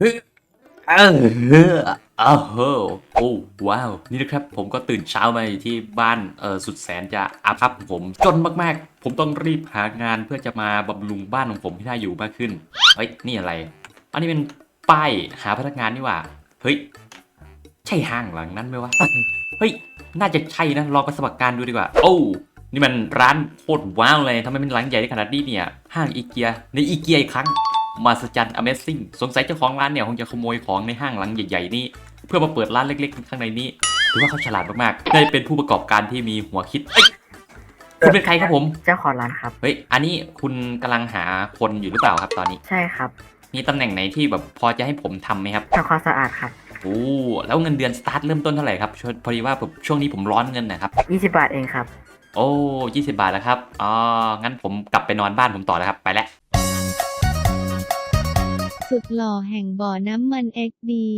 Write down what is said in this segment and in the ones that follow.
เฮ้ยเออเออโหโอ้ว้าว นี่นะครับ ผมก็ตื่นเช้ามาอยู่ที่บ้านเออสุดแสนจะอาภัพของผมจนมากๆ ผมต้องรีบหางานเพื่อจะมาบำรุงบ้านของผมให้น่าอยู่มากขึ้น เฮ้ย นี่อะไร อันนี้เป็นป้ายหาพนักงานนี่ว่า เฮ้ย ใช่ห้างหลังนั้นไหมวะ เฮ้ย น่าจะใช่นะ ลองไปสมัครการดูดีกว่า โอ้นี่มันร้านโคตรว้าวเลยทำไมมันร้านใหญ่ได้ขนาดนี้เนี่ย ห้างอีเกีย ในอีเกียอีกครั้ง มาสจัน Amazing สงสัยเจ้าของร้านเนี่ยคงจะขโมยของในห้างหลังใหญ่ๆนี่เพื่อมาเปิดร้านเล็กๆ ข้างในนี้ถือว่าเขาฉลาดมากๆได้เป็นผู้ประกอบการที่มีหัวคิดเอ้ยคุณเป็นใครครับผม เจ้าของร้านครับ เฮ้ย อันนี้คุณกำลังหาคนอยู่หรือเปล่าครับตอนนี้ ใช่ครับมีตำแหน่งไหนที่แบบพอจะให้ผมทำไหมครับ ทำความสะอาดครับโอ้แล้วเงินเดือนสตาร์ทเริ่มต้นเท่าไหร่ครับช่วงพอดีว่าผมช่วงนี้ผมร้อนเงินนะครับ 20บาทเองครับ โอ้ยี่สิบาทแล้วครับ อ๋อ งั้นผมกลับไปนอนบ้านผมต่อแล้วครับ ไปแล้ว สุดหล่อแห่งบ่อน้ำมันเอ็ดี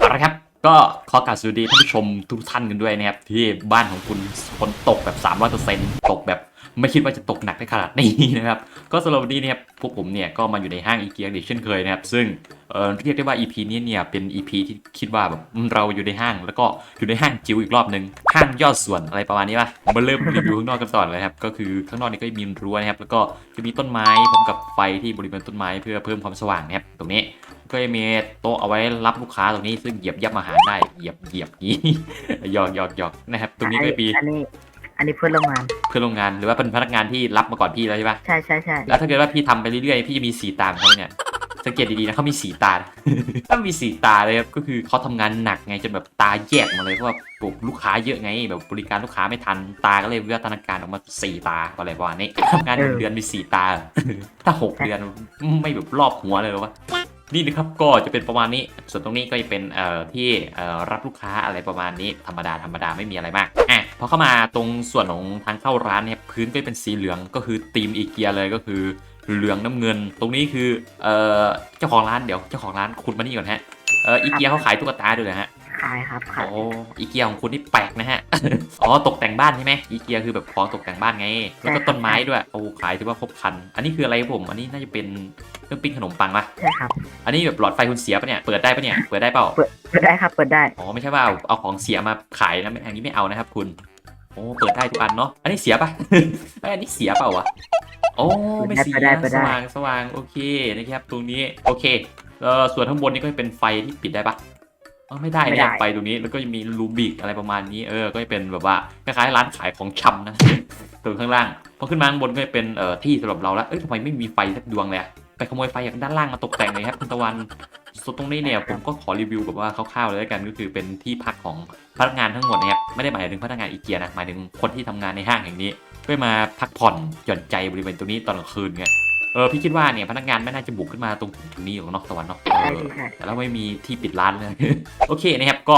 อาละครับ ก็ขอกราบสวัสดีท่านผู้ชมทุกท่านกันด้วยนะครับ ที่บ้านของคุณฝนตกแบบ 300%ตกแบบ ไม่คิดว่าจะตกหนักได้ขนาดนี้นะครับ ก็สำหรับวันนี้เนะครับพวกผมเนี่ยก็มาอยู่ในห้างอีเกียเช่นเคยนะครับ ซึ่งเอ่อเรียกได้ว่า EP นี้เนี่ยเป็น EP ที่คิดว่าแบบเราอยู่ในห้าง แล้วก็อยู่ในห้างจิ๋วอีกรอบหนึ่งห้างยอดส่วนอะไรประมาณนี้ป่ะมาเริ่มรีวิวข้างนอกกันก่อนเลยครับก็คือข้างนอกนี่ก็มีรั้วนะครับแล้วก็จะมีต้นไม้พร้อมกับไฟที่บริเวณต้นไม้เพื่อเพิ่มความสว่างนะครับตรงนี้ก็จะมีโต๊ะเอาไว้รับลูกค้าตรงนี้ซึ่งเหยียบยับอาหารได้เหยียบเหยียบนี้หยอกหยอกหยอกนะครับตรงนี้ก็มี อันนี้อันนี้เพื่อนโรงงาน เพื่อนโรงงานหรือว่าเป็นพนักงานที่รับมาก่อนพี่แล้วใช่ปะใช่ใช่ใช่แล้วถ้าเกิดว่าพี่ทำไปเรื่อยๆพี่จะมีสีตาของเขาเนี่ยสังเกตดีๆนะเขามีสีตา ถ้ามีสีตาเลยครับก็คือเขาทำงานหนักไงจนแบบตาแยกมาเลยเพราะว่าปลูกลูกค้าเยอะไง แบบบริการลูกค้าไม่ทันตาก็เลยวิวัฒนาการออกมาสี่ตาอะไรประมาณนี้ทำงานหนึ่งเดือนมีสี่ตา ถ้าหกเดือนไม่แบบรอบหัวเลยเหรอวะ นี่นะครับก็จะเป็นประมาณนี้ ส่วนตรงนี้ก็จะเป็นเอ่อที่เอ่อรับลูกค้าอะไรประมาณนี้ธรรมดาธรรมดาไม่มีอะไรมากอะพอเข้ามาตรงส่วนของทางเข้าร้านเนี่ยพื้นก็จะเป็นสีเหลืองก็คือธีมอีเกียเลยก็คือเหลืองน้ำเงิน ตรงนี้คือเอ่อเจ้าของร้านเดี๋ยวเจ้าของร้านคุณมานี่ก่อนฮะเอ่ออีเกียเขาขายตุ๊กตาด้วยนะฮะ ขายครับขาโอ้ยอีเกียของคุณนี่แปลกนะฮะ อ๋อตกแต่งบ้านใช่ไหมอีเกียคือแบบของตกแต่งบ้านไง แล้วก็ต้นไม้ด้วยโอ้ขายถือว่าครบครัน อันนี้คืออะไรครับผม อันนี้น่าจะเป็นเครื่องปิ้งขนมปังปะใช่ครับ อันนี้แบบหลอดไฟคุณเสียปะเนี่ย เปิดได้ปะเนี่ย เปิดได้เปล่า เปิดได้ครับ เปิดได้ อ๋อไม่ใช่ว่าเอาเอาของเสียมาขายนะอันนี้ไม่เอานะครับ คุณ โอ้เปิดได้ทุกอันเนาะ อันนี้เสียปะเอ้ยอันนี้เสียเปล่าวะโอ้ไม่เสียเปิดได้เปิดสได้ว่างสว่างโอเคนะครับตรงนี้โอเคเอ่อส่วนข้างบนนี่ก็จะเป็นไฟที่ปิดได้ปะ อ๋อไม่ได้ เนี่ยไฟตรงนี้แล้วก็จะมีรูบิกอะไรประมาณนี้เออก็จะเป็นแบบว่าคล้ายๆร้านขายของชำนะ ตรงข้างล่างพอขึ้นมาข้างบนก็จะเป็นเอ่อที่สำหรับเราแล้วเอ้ยทำไมไม่มีไฟสักดวงเลยอะไปขโมยไฟจากด้านล่างมาตกแต่งเลยครับคุณตะวันส่วนตรงนี้เนี่ยผมก็ขอรีวิวแบบว่าคร่าวๆเลยแล้วกันก็คือเป็นที่พักของพนักงานทั้งหมดนะครับไม่ได้หมายถึงพนักงานอีเกียนะหมายถึงคนที่ทำงานในห้างแห่งนี้ เพื่อมาพักผ่อนหย่อนใจบริเวณตรงนี้ตอนกลางคืนไง เออพี่คิดว่าเนี่ยพนักงานไม่น่าจะบุกขึ้นมาตรงตรงนี้หรอกเนอกตะวันเนาะเอใช่อพี่ใช่แต่เราไม่มีที่ปิดร้านเลย โอเคนะครับก็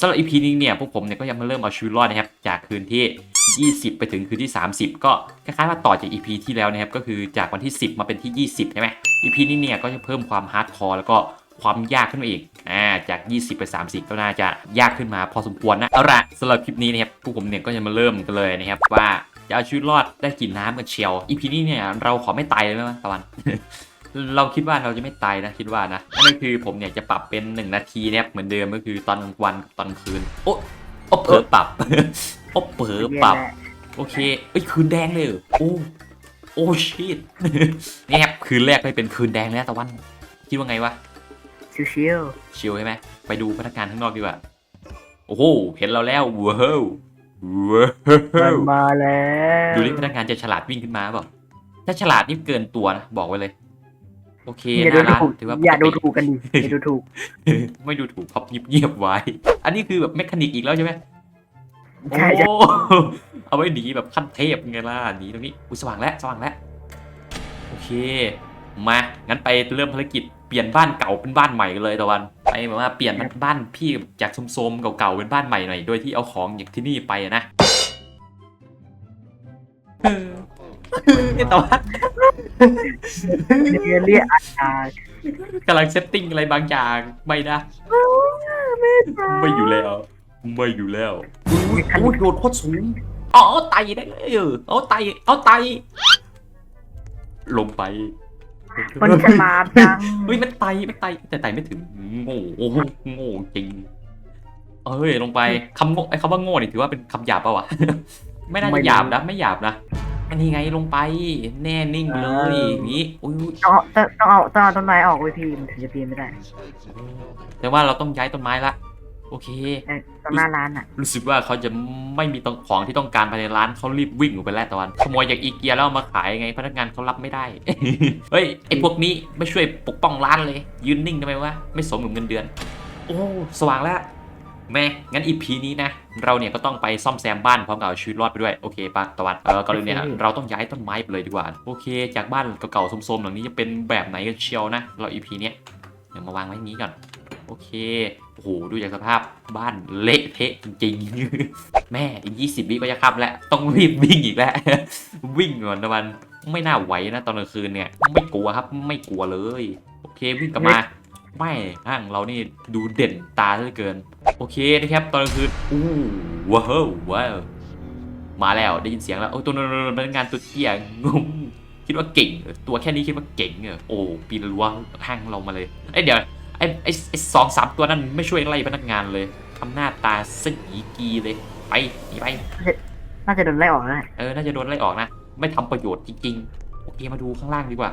สำหรับ EP นี้เนี่ยพวกผมเนี่ยก็ยังมาเริ่มเอาชีวิตรอดนะครับจากคืนที่ 20 ไปถึงคืนที่ 30 ก็คล้ายๆว่าต่อจาก EP ที่แล้วนะครับก็คือจากวันที่ 10 มาเป็นที่ 20 ใช่ไหม EP นี้เนี่ยก็จะเพิ่มความฮาร์ดคอร์แล้วก็ความยากขึ้นมาอีกอ่าจาก 20 ไป 30 ก็น่าจะยากขึ้นมาพอสมควรนะเอาละสำหรับคลิปนี้นะครับพวกผมเนี่ยก็จะมาเริ่มกันเลยนะครับว่า จะเอาชีวิตรอดได้กี่น้ำกันเชียว EP นี้เนี่ยเราขอไม่ตายเลยไหมวะตะวัน เราคิดว่าเราจะไม่ตายนะคิดว่านะนั่นก็คือผมเนี่ยจะปรับเป็น 1 นาทีนะครับเหมือนเดิมก็คือตอนกลางวันกับตอนกลางคืน โอ้โอ้เผลอปรับโอ้เผลอปรับ โอเคเอ้ยคืนแดงเลยเหรอโอ้โอ้ชิตนี่ครับคืนแรกเลยเป็นคืนแดงแล้วตะวันคิดว่าไงวะชิวชิลใช่ไหมไปดูพนักงานข้างนอกดีกว่าโอ้โหเห็นเราแล้วว้าว ว้าๆมันวมาแล้วดูนี่พนักงานจะฉลาดวิ่งขึ้นมาเปล่าถ้าฉลาดนี่เกินตัวนะบอกไว้เลย โอเคอย่าหดูน้าร้านถูกถือว่าอย่าดูปกติ ถูกกันดิอย่าดูถูก ไม่ดูถูกพับเงียบๆไว้ อันนี้คือแบบเมคานิกอีกแล้วใช่ไหมใช่ใช่โอ้เอาไว้หนีแบบขั้นเทพไงล่ะหนีตรงนี้อุ้ยสว่างแล้วสว่างแล้วโอเค มางั้นไปเริ่มภารกิจเปลี่ยนบ้านเก่าเป็นบ้านใหม่กันเลยตะวัน ไปแบบว่าเปลี่ยนบ้านพี่จากโซมๆเก่าๆเป็นบ้านใหม่หน่อยโดยที่เอาของจากที่นี่ไปอะนะเออไอ้ตะวันเรียเรียกอาชากำลังเซตติ้งอะไรบางอย่างไม่นะไม่อยู่แล้ว ไม่อยู่แล้วโอ้ยโดดโคตรสูงอ๋อไตได้เลยเออเอาไตเอาไตลงไป มันฉลาดจังเฮ้ยมันไตมันไตแต่ไตไม่ถึงโง่โอ้โหโง่จริงเอ้ยลงไปคำโง่ไอ้คำว่าโง่นี่ถือว่าเป็นคำหยาบปะวะไม่น่าจะหยาบนะไม่หยาบนะอันนี้ไงลงไปแน่นิ่งไปเลยอย่างนี้อุ้ยต้องเอาต้องเอาต้องเอาต้นไม้ออกไว้พี่มันถึงจะปีนไม่ได้ แต่ว่าเราต้องย้ายต้นไม้ละ โอเค เออตรงหน้าร้านอะ รู้สึกว่าเขาจะไม่มีต้องของที่ต้องการภายในร้านเขารีบวิ่งออกไปแล้วตะวันขโมยจากอีเกียแล้วเอามาขายไงพนักงานเขารับไม่ได้ เฮ้ยไอพวกนี้ไม่ช่วยปกป้องร้านเลยยืนนิ่งทำไมวะไม่สมกับเงินเดือน โอ้สว่างแล้วแม่งั้นอีพีนี้นะ เราเนี่ยก็ต้องไปซ่อมแซมบ้านพร้อมกับเอาชีวิตรอดไปด้วยโอเคปะตะวันเออก่อนอื่นเนี่ยเราต้องย้ายต้นไม้ไปเลยดีกว่าโอเค จากบ้านเก่าๆโทรมๆหลังนี้จะเป็นแบบไหนกันเชียวนะ เราอีพีเนี้ยเดี๋ยวมาวางไว้อย่างนี้ก่อนโอเค โอ้โหดูจากสภาพบ้านเละเทะจริงๆ แม่อีก 20 วิก็จะค่ำแล้ว ต้องรีบวิ่งอีกแล้ว วิ่งก่อนนะวันไม่น่าไหวนะตอนกลางคืนเนี่ย ไม่กลัวครับไม่กลัวเลย โอเควิ่งกลับมาไม่ห้างเรานี่ดูเด่นตาเหลือเกิน โอเคนะครับตอนกลางคืนอู้ว้าวว้าวมาแล้วได้ยินเสียงแล้วโอ้ตัวนั้นพนักงานตัวเตี้ยงงคิดว่าเก่ง ตัวแค่นี้คิดว่าเก่งเหรอโอ้ปีนรั้วห้างเรามาเลยเอ้ยเดี๋ยว ไอ้ไอ้ไอ้สองสามตัวนั้นไม่ช่วยไล่พนักงานเลยทำหน้าตาสยีกีเลยไปหนีไป น่าจะโดนไล่ออกแล้วแหละเออ น่าจะโดนไล่ออกนะ ไม่ทำประโยชน์จริงๆ โอเค มาดูข้างล่างดีกว่า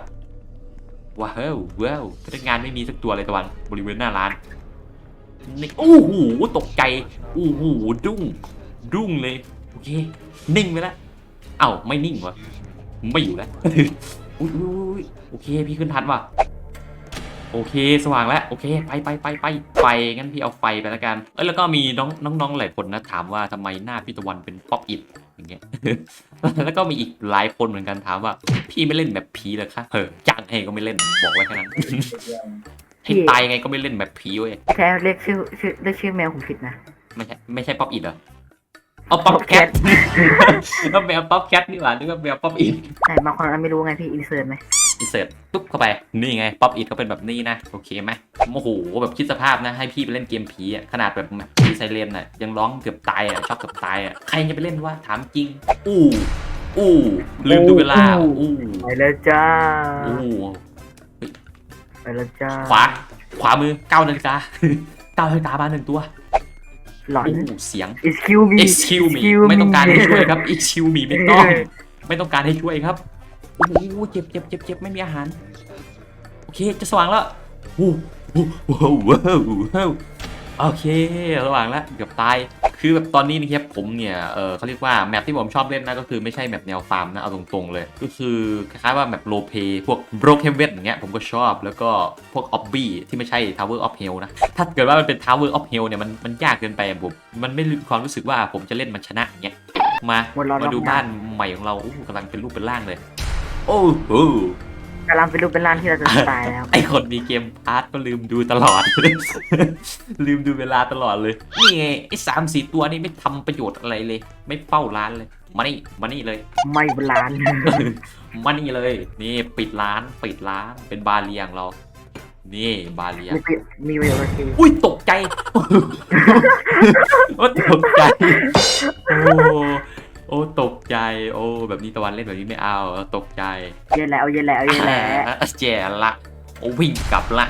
ว้าวว้าวพนักงานไม่มีสักตัวเลยตะวัน บริเวณหน้าร้าน นี่โอ้โห ตกใจโอ้โห ดุ้ง ดุ้งเลย โอเค นิ่งไปแล้ว เอ้า ไม่นิ่งวะไม่อยู่แล้ว อุ้ยอุ้ยอุ้ยโอเค พี่ขึ้นทันว่ะ โอเค สว่างแล้วโอเค ไปไปไปไปไฟงั้นพี่เอาไฟไปแล้วกันเอ้ยแล้วก็มีน้องน้องๆหลายคนนะถามว่าทำไมหน้าพี่ตะวันเป็นป๊อปอิดอย่างเงี้ยแล้วก็มีอีกหลายคนเหมือนกันถามว่า พี่ไม่เล่นแบบผีเหรอคะเออจ้างให้ก็ไม่เล่นบอกไว้แค่นั้นให้ตายไงก็ไม่เล่นแบบผีเว้ยแค่เรียกชื่อชื่อเรียกชื่อแมวผมผิดนะไม่ใช่ไม่ใช่ป๊อปอิดเหรอเอาป๊อปแคทก็แมวป๊อปแคทนี่หว่านึกว่าแมวป๊อปอิดแต่บางคนไม่รู้ไงพี่อินเสิร์ตไหม อินเสิร์ตปุ๊บเข้าไป นี่ไง ป๊อปอิดก็เป็นแบบนี้นะ โอเคไหมโอ้โห แบบคิดสภาพนะ ให้พี่ไปเล่นเกมผีอะขนาดแบบผีไซเรนอะ ยังร้องเกือบตายอะชอบเกือบตายอะ ใครจะไปเล่นวะ ถามจริง อู้อู้ลืมดูเวลา อู้ไปแล้วจ้า อู้ไปแล้วจ้า ขวา ขวามือเก้านาฬิกาเก้านาฬิกามาหนึ่งตัวหลอนอู้เสียง excuse me excuse me ไม่ต้องการให้ช่วยครับ excuse me ไม่ต้อง ไม่ต้องการให้ช่วยครับ โอ้โหเจ็บเจ็บเจ็บเจ็บไม่มีอาหาร โอเคจะสว่างแล้วโอ้โหว้าวว้าวว้าวโอเคสว่างแล้วเกือบตาย คือแบบตอนนี้นะครับผมเนี่ย เออเขาเรียกว่าแมปที่ผมชอบเล่นนะก็คือไม่ใช่แมปแนวฟาร์มนะ เอาตรงๆเลย ก็คือคล้ายๆว่าแมปโลเ y พวก Broken w e t อย่างเงี้ยผมก็ชอบ แล้วก็พวก Obby ที่ไม่ใช่ Tower of Hell นะ ถ้าเกิดว่ามันเป็น Tower of Hell เนี่ยมันมันยากเกินไปอะผม มันไม่มีความรู้สึกว่าผมจะเล่นมันชนะอย่างเงี้ย มาหมดร้อนมาดูรอบหน้าบ้านใหม่ของเราอู้หูกำลังเป็นรูปเป็นร่างเลย โอ้โหกำลังเป็นรูปเป็นร่างที่เราจะตายแล้วไอคนมีเกมพาร์ทก็ลืมดูตลอด ลืมดูเวลาตลอดเลย นี่ไงไอสามสี่ตัวนี่ไม่ทำประโยชน์อะไรเลย ไม่เฝ้าร้านเลย มานี่ มานี่เลย ไม่เป็นร้าน มานี่เลย นี่ปิดร้านปิดร้านเป็นบาเรียงเรา นี่บาเรียง มีประมีประโยชน์โอเคอุ้ยตกใจ โอ้ตกใจ โอ้ โอ้ตกใจ โอ้แบบนี้ตะวันเล่นแบบนี้ไม่เอาตกใจเย็นแล้วเย็นแล้วเย็นแล้วอ่าแย่ละโอ้วิ่งกลับละ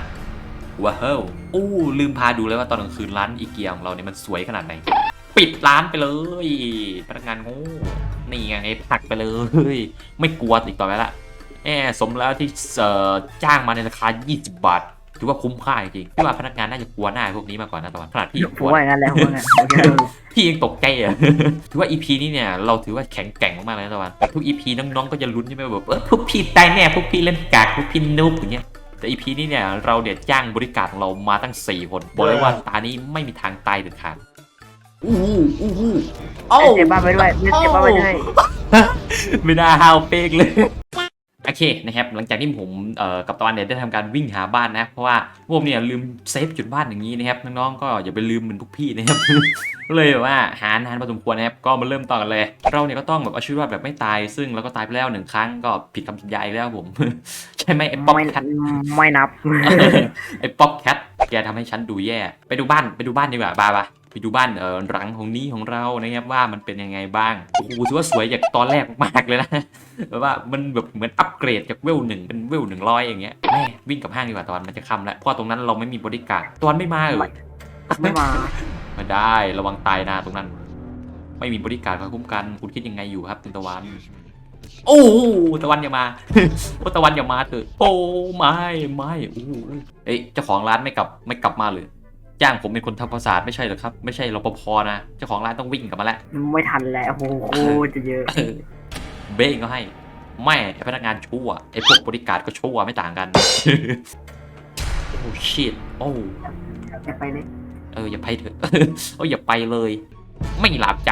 ว้าวโอ้ลืมพาดูเลยว่าตอนกลางคืนร้านอีเกียของเราเนี่ยมันสวยขนาดไหน ปิดร้านไปเลยพนักงานโง่นี่ไงผลักไปเลย ไม่กลัวอีกต่อไปละแอบสมแล้วที่เอ่อจ้างมาในราคา 20 บาท ถือว่าคุ้มค่าจริงๆพี่ว่าพนักงานน่าจะกลัวหน้าพวกนี้มากกว่านะตอนขนาดพี่ยังกผลัมวว่าอย่างนั้นแล้วผมว่างั้นโอเคเออพี่ยังตกใจอะถือว่า EP นี้เนี่ยเราถือว่าแข็งแกร่งมากๆเลยนะตะวันแต่ทุก EP น้องๆก็จะลุ้นใช่ไหมแบบเออพวกพี่ตายแน่พวกพี่เล่นกากพวกพี่นุ๊บอย่างเงี้ยแต่ EP นี้เนี่ยเราเดี๋ยวจ้างบริการของเรามาตั้ง 4 คน บอกเลยว่าตานี้ไม่มีทางตายเด็ดขาดอู้หูอู้หูโอ้เจ็บบ้านไปด้วยเจ็บบ้านไปด้วยไม่น่าห้าวเป๊กเลยโอเคนะครับหลังจากที่ผมเอ่อกับตะวันเนี่ยได้ทำการวิ่งหาบ้านนะเพราะว่าผมเนี่ยลืมเซฟจุดบ้านอย่างนี้นะครับน้องๆก็อย่าไปลืมเหมือนพวกพี่นะครับก็เลยแบบว่าหานานพอสมควรนะครับก็มาเริ่มต่อกันเลย เราเนี่ยก็ต้องแบบเอาชีวิตรอดแบบไม่ตาย ซึ่งเราก็ตายไปแล้วหนึ่งครั้งก็ผิดคำสัญญาอีกแล้วผมใช่ไหมไอ้ป๊อปไม่แคทไม่นับไอ้ป๊อปแคทแกทำให้ฉันดูแย่ ไปดูบ้านไปดูบ้านดีกว่าบาปะ ไปดูบ้านเออหลังของนี้ของเรานะครับว่ามันเป็นยังไงบ้างโอ้โหถือว่าสวยจากตอนแรกมากๆเลยนะแบบว่ามันแบบเหมือนอัปเกรดจากเวลหนึ่งเป็นเวลหนึ่งร้อยอย่างเงี้ยแม่วิ่งกับห้างดีกว่าตอนมันจะค่ำแล้วเพราะตรงนั้นเราไม่มีบริการตอนไม่มาเออไม่มามาได้ระวังตายนะตรงนั้น ไม่มีบริการคอยคุ้มกันคุณคิดยังไงอยู่ครับคุณตะวันโอ้โหตะวันอย่ามาโอ้ตะวันอย่ามาเถอะโอ้ไม่ไม่โอ้โหเอ้ยเจ้าของร้านไม่กลับไม่กลับมาเลย จ้างผมเป็นคนทำความสะอาดไม่ใช่เหรอครับ ไม่ใช่รปภนะ เจ้าของร้านต้องวิ่งกลับมาแล้ว ไม่ทันแล้วโอ้โหโคตรจะเยอะเออเบ้งก็ให้ แม่ไอ้พนักงานชั่วไอ้พวกบริการก็ชั่วไม่ต่างกัน โอ้ชิตโอ้จะไปเลยเอออย่าไปเถอะเอออย่าไปเลย ไม่หลับจ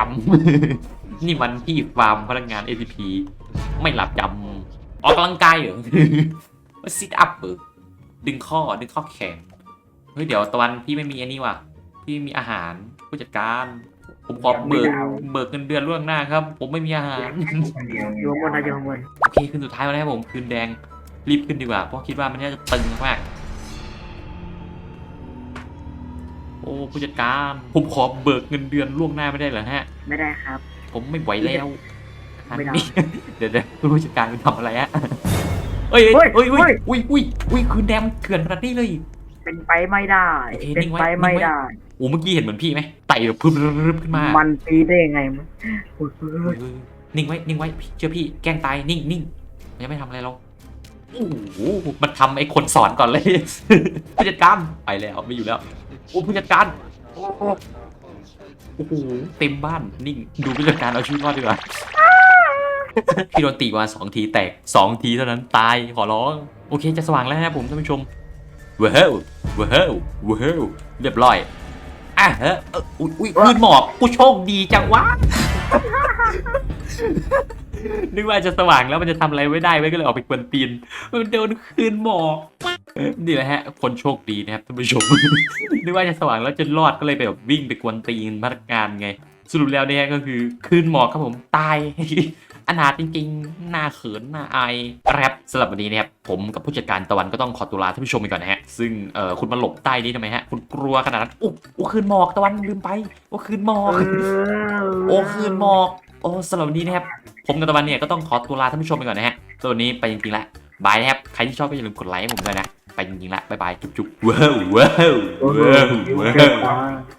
ำนี่มันที่ฟาร์มพนักงาน ATP ไม่หลับจำออกกำลังกายเหรอว่าซิทอัพเหรอดึงข้อดึงข้อแขนเฮ้ยเดี๋ยวตะวันพี่ไม่มีอันนี้ว่ะ พี่ไม่มีอาหารผู้จัดการ ผมขอเบิกเบิกเงินเดือนล่วงหน้าครับ ผมไม่มีอาหารอยู่ข้างบนนะอยู่ข้างบนโอเคคืนสุดท้ายแล้วนะครับผมคืนแดงรีบขึ้นดีกว่าเพราะคิดว่ามันน่าจะตึงมากโอ้ผู้จัดการผมขอเบิกเงินเดือนล่วงหน้าไม่ได้เหรอฮะ ไม่ได้ครับ ผมไม่ไหวแล้วไม่ได้อันนี้เดี๋ยวเดี๋ยวคุณผู้จัดการคุณทำอะไรฮะเอ้ยเอ้ยเฮ้เอ้ยยเอ้ยอุ้ยอุ้ยอุ้ยคืนแดงมันเกลื่อนขนาดนี้เลย เป็นไปไม่ได้ โอเคเป็นิ่นงไว้ ไปไม่นิ่งไว้ได้ โอ้เมื่อกี้เห็นเหมือนพี่ไหมไต่แบบพึบรึบขึ้นมามันปีได้ยังไงมั้งโอ้ยเฮ้ยเฮ้ยเฮ้ยนิ่งไว้ นิ่งไว้พี่เชื่อพี่แกล้งตายนิ่งนิ่งมันยังไม่ทำอะไรเราโอ้โหมันทำไอ้คนสอนก่อนเลย ผู้จัดการไปแล้วไม่อยู่แล้วโอ้ผู้จัดการโอ้โหโอ้โหเต็มบ้านนิ่งดูผู้จัดการเอาชีวิตรอดดีกว่า พี่โดนตีมาสองทีแตกสองทีเท่านั้นตายขอร้อง โอเคจะสว่างแล้วนะครับผมท่านผู้ชมเว้าวว้าวว้าวเรียบร้อยอะฮ้ยเอ้ยอุ้ยอุ้ยคืนหมอกกูโชคดีจังวะ นึกว่าจะสว่างแล้วมันจะทำอะไรไม่ได้ไว้ยก็เลยออกไปกวนตีน มันโดนคืนหมอกนี่แหละฮะ คนโชคดีนะครับท่านผู้ชม นึกว่าจะสว่างแล้วจะรอดก็เลยไปแบบวิ่งไปกวนตีนพนักงานไง สรุปแล้วเนี่ยก็คือคืนหมอกครับผมตาย อนาถจริงๆ หน้าเขินหน้าอายครับสำหรับวันนี้นะครับผมกับผู้จัดการตะวันก็ต้องขอตัวลาท่านผู้ชมไปก่อนนะฮะ ซึ่งเอ่อคุณมาหลบใต้นี้ทำไมฮะ คุณกลัวขนาดนั้นอุ๊อุ๊คืนหมอกตะวันลืมไปโอ้คืนหมอกเออโอ้คืนหมอกโอ้สำหรับวันนี้นะครับผมกับตะวันเนี่ยก็ต้องขอตัวลาท่านผู้ชมไปก่อนนะฮะสำหรับวันนี้ไปจริงๆละบายนะครับใครที่ชอบก็อย่าลืมกดไลค์ให้ผมด้วยนะไปจริงๆละบายบายจุ๊บๆว้าวว้าวว้าวว้าว